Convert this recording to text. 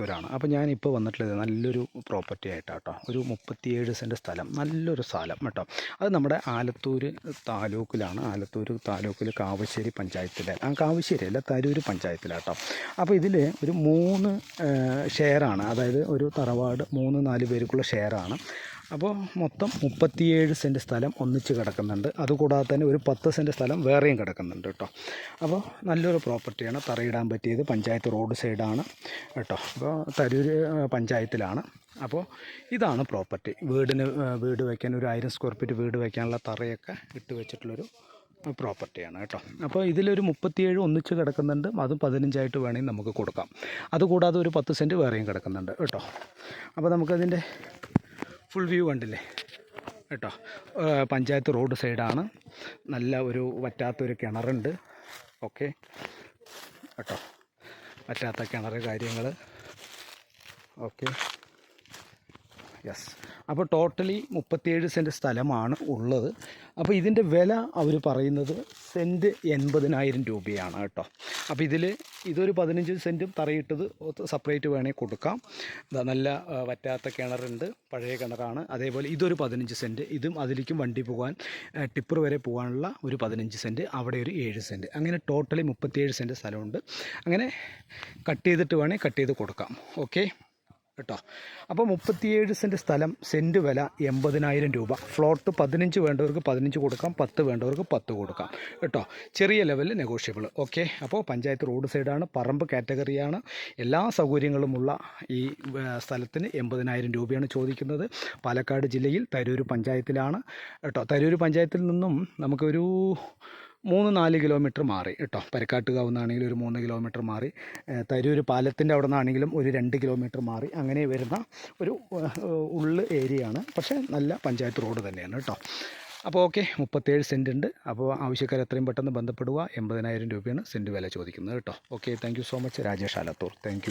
ആലത്തൂരാണ് അപ്പോൾ ഞാനിപ്പോൾ വന്നിട്ടുള്ളത് നല്ലൊരു പ്രോപ്പർട്ടി ആയിട്ടാണ് കേട്ടോ ഒരു മുപ്പത്തിയേഴ് സെന്റ് സ്ഥലം. നല്ലൊരു സ്ഥലം കേട്ടോ. അത് നമ്മുടെ ആലത്തൂർ താലൂക്കിലാണ്. ആലത്തൂർ താലൂക്കിൽ കാവശ്ശേരി പഞ്ചായത്തിലെ. ആ കാവശ്ശേരി അല്ല തരൂർ പഞ്ചായത്തിലാണ് കേട്ടോ അപ്പോൾ ഇതിൽ ഒരു മൂന്ന് ഷെയറാണ് അതായത് ഒരു തറവാട് മൂന്ന് നാല് പേർക്കുള്ള ഷെയറാണ് അപ്പോൾ മൊത്തം മുപ്പത്തിയേഴ് സെന്റ് സ്ഥലം ഒന്നിച്ച് കിടക്കുന്നുണ്ട്. അതുകൂടാതെ തന്നെ ഒരു പത്ത് സെന്റ് സ്ഥലം വേറെയും കിടക്കുന്നുണ്ട് കേട്ടോ. അപ്പോൾ നല്ലൊരു പ്രോപ്പർട്ടിയാണ് തറയിടാൻ പറ്റിയത്. പഞ്ചായത്ത് റോഡ് സൈഡാണ് കേട്ടോ. അപ്പോൾ തരൂർ പഞ്ചായത്തിലാണ്. അപ്പോൾ ഇതാണ് പ്രോപ്പർട്ടി. വീടിന് വീട് വയ്ക്കാൻ ഒരു ആയിരം സ്ക്വയർ ഫീറ്റ് വീട് വയ്ക്കാനുള്ള തറയൊക്കെ ഇട്ട് വെച്ചിട്ടുള്ളൊരു പ്രോപ്പർട്ടിയാണ് കേട്ടോ. അപ്പോൾ ഇതിലൊരു മുപ്പത്തിയേഴ് ഒന്നിച്ച് കിടക്കുന്നുണ്ട്. അതും പതിനഞ്ചായിട്ട് വേണമെങ്കിൽ നമുക്ക് കൊടുക്കാം. അതുകൂടാതെ ഒരു പത്ത് സെന്റ് വേറെയും കിടക്കുന്നുണ്ട് കേട്ടോ. അപ്പോൾ നമുക്കതിന്റെ ഫുൾ വ്യൂ കണ്ടില്ലേ? കേട്ടോ? പഞ്ചായത്ത് റോഡ് സൈഡാണ്. നല്ല ഒരു വറ്റാത്തൊരു കിണറുണ്ട്. ഓക്കെ. കേട്ടോ? വറ്റാത്ത കിണർ കാര്യങ്ങൾ ഓക്കെ. യെസ്. അപ്പോൾ ടോട്ടലി മുപ്പത്തിയേഴ് സെന്റ് സ്ഥലമാണ് ഉള്ളത്. അപ്പോൾ ഇതിന്റെ വില അവർ പറയുന്നത് സെന്റ് എൺപതിനായിരം രൂപയാണ് കേട്ടോ. അപ്പോൾ ഇതിൽ ഇതൊരു പതിനഞ്ച് സെന്റും തറയിട്ടത് സെപ്പറേറ്റ് വേണേൽ കൊടുക്കാം. ഇതാ നല്ല വറ്റാത്ത കിണറുണ്ട് പഴയ കിണറാണ്. അതേപോലെ ഇതൊരു പതിനഞ്ച് സെന്റ് ഇതും അതിലേക്കും വണ്ടി പോകാൻ ടിപ്പർ വരെ പോകാനുള്ള ഒരു പതിനഞ്ച് സെന്റ് അവിടെ ഒരു ഏഴ് സെന്റ് അങ്ങനെ ടോട്ടലി മുപ്പത്തിയേഴ് സെന്റ് സ്ഥലമുണ്ട്. അങ്ങനെ കട്ട് ചെയ്തിട്ട് വേണേൽ കട്ട് ചെയ്ത് കൊടുക്കാം. ഓക്കെ? കേട്ടോ. അപ്പോൾ മുപ്പത്തിയേഴ് സെന്റ് സ്ഥലം സെന്റ് വില എൺപതിനായിരം രൂപ. ഫ്ലോട്ട് പതിനഞ്ച് വേണ്ടവർക്ക് പതിനഞ്ച് കൊടുക്കാം പത്ത് വേണ്ടവർക്ക് പത്ത് കൊടുക്കാം. കേട്ടോ. ചെറിയ ലെവലിൽ നെഗോഷ്യബിൾ ഓക്കെ അപ്പോൾ പഞ്ചായത്ത് റോഡ് സൈഡാണ് പറമ്പ് കാറ്റഗറിയാണ് എല്ലാ സൗകര്യങ്ങളുമുള്ള ഈ സ്ഥലത്തിന് എൺപതിനായിരം രൂപയാണ് ചോദിക്കുന്നത്. പാലക്കാട് ജില്ലയിൽ തരൂർ പഞ്ചായത്തിലാണ്. കേട്ടോ. തരൂർ പഞ്ചായത്തിൽ നിന്നും നമുക്കൊരു മൂന്ന് നാല് കിലോമീറ്റർ മാറി കേട്ടോ. പരക്കാട്ടുകാവ് നിന്നാണെങ്കിലും ഒരു മൂന്ന് കിലോമീറ്റർ മാറി. തരൂർ പാലത്തിന്റെ അവിടെ നിന്നാണെങ്കിലും ഒരു രണ്ട് കിലോമീറ്റർ മാറി. അങ്ങനെ വരുന്ന ഒരു ഉള്ള് ഏരിയയാണ്. പക്ഷേ നല്ല പഞ്ചായത്ത് റോഡ് തന്നെയാണ് കേട്ടോ. അപ്പോൾ ഓക്കെ മുപ്പത്തേഴ് സെന്റ് ഉണ്ട്. അപ്പോൾ ആവശ്യക്കാർ എത്രയും പെട്ടെന്ന് ബന്ധപ്പെടുക. എൺപതിനായിരം രൂപയാണ് സെന്റ് വില ചോദിക്കുന്നത് കേട്ടോ. Okay thank so much. Rajesh Alathur. Thank